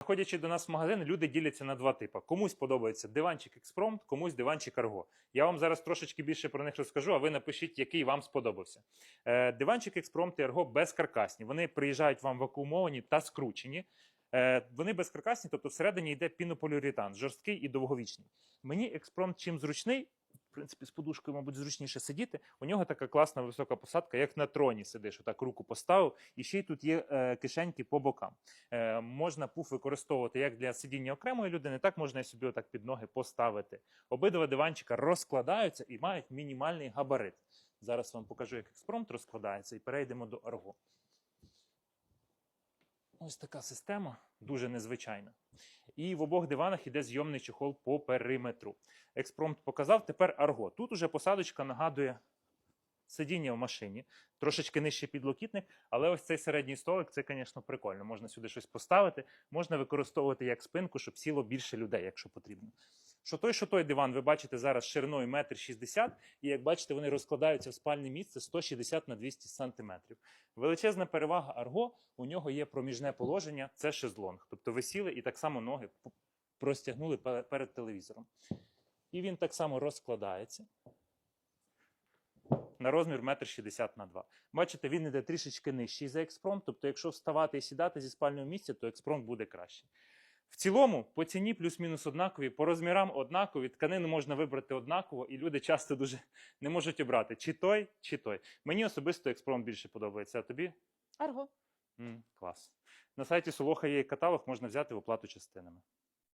Ходячи до нас в магазин, люди діляться на два типи. Комусь подобається диванчик експромт, комусь диванчик арго. Я вам зараз трошечки більше про них розкажу, а ви напишіть, який вам сподобався. Е, диванчик експромт і арго безкаркасні. Вони приїжджають вам вакуумовані та скручені. Е, вони безкаркасні, тобто всередині йде пінополіуретан, жорсткий і довговічний. Мені експромт чим зручний. Принципі, з подушкою, мабуть, зручніше сидіти. У нього така класна висока посадка, як на троні сидиш. Отак руку поставив, і ще й тут є е, кишеньки по бокам. Е, можна пуф використовувати як для сидіння окремої людини, так можна собі отак під ноги поставити. Обидва диванчика розкладаються і мають мінімальний габарит. Зараз вам покажу, як експромт розкладається, і перейдемо до арго. Ось така система, дуже незвичайна. І в обох диванах іде зйомний чехол по периметру. Експромт показав, тепер арго. Тут уже посадочка нагадує сидіння в машині, трошечки нижче підлокітник, але ось цей середній столик це, звісно, прикольно. Можна сюди щось поставити, можна використовувати як спинку, щоб сіло більше людей, якщо потрібно. Що той, що той диван, ви бачите зараз шириною 1,60 м, і як бачите, вони розкладаються в спальне місце 160 на 200 см. Величезна перевага арго, у нього є проміжне положення, це шезлонг. Тобто ви сіли і так само ноги простягнули перед телевізором. І він так само розкладається на розмір 1,60 на 2. Бачите, він іде трішечки нижчий за експромт. Тобто, якщо вставати і сідати зі спального місця, то експромт буде краще. В цілому, по ціні плюс-мінус однакові, по розмірам однакові, тканину можна вибрати однаково, і люди часто дуже не можуть обрати чи той, чи той. Мені особисто експромт більше подобається, а тобі? Арго. М, клас. На сайті Солоха є каталог, можна взяти в оплату частинами.